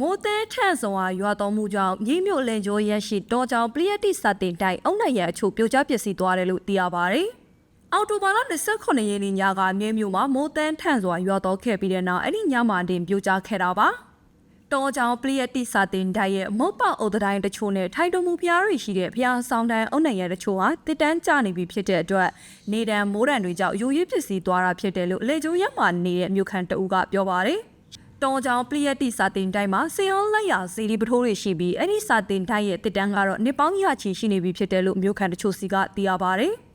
မိုးတဲထန့်စွာရွာတော်မှုကြောင့်မြေမြို့လင်ကျော်ရက်ရှိတောကြောင်ပလျက်တိစတင်တိုက်အုံနိုင်ရအချို့ပြိုကျပျက်စီးသွားတယ်လို့သိရပါတယ်။အော်တိုဘာလ29ရက်နေ့ညကမြေမြို့မှာမိုးတန်းထန့်စွာရွာတော်ခဲ့ပြီးတဲ့နောက်အဲ့ဒီညမှာတင်ပြိုကျခဲ့တာပါ။တောကြောင်ပလျက်တိစတင်တိုက်ရဲ့မုတ်ပအုတ်တိုင်းတချို့နဲ့ထိုင်တုံမှုဖျားတွေရှိတဲ့ဖျားဆောင်တန်းအုံနိုင်ရတချို့ဟာတစ်တန်းကျနေပြီဖြစ်တဲ့အတွက်နေတံမိုးတံတွေကြောင့်ယူရည်ပစ္စည်းသွားတာဖြစ်တယ်လို့လေကျိုးရက်မှာနေတဲ့မြို့ခံတအူးကပြောပါတယ်။ တောင်ကြောင်ပလျက်တိစာတင်တိုင်းမှာစေအောင်လက်ရစီဒီပထိုးတွေရှိပြီးအဲ့ဒီစာတင်တိုင်းရဲ့တစ်တန်းကတော့နေပေါင်းရချီရှိနေပြီဖြစ်တယ်လို့မြို့ခံတချို့စီကသိရပါဗျ။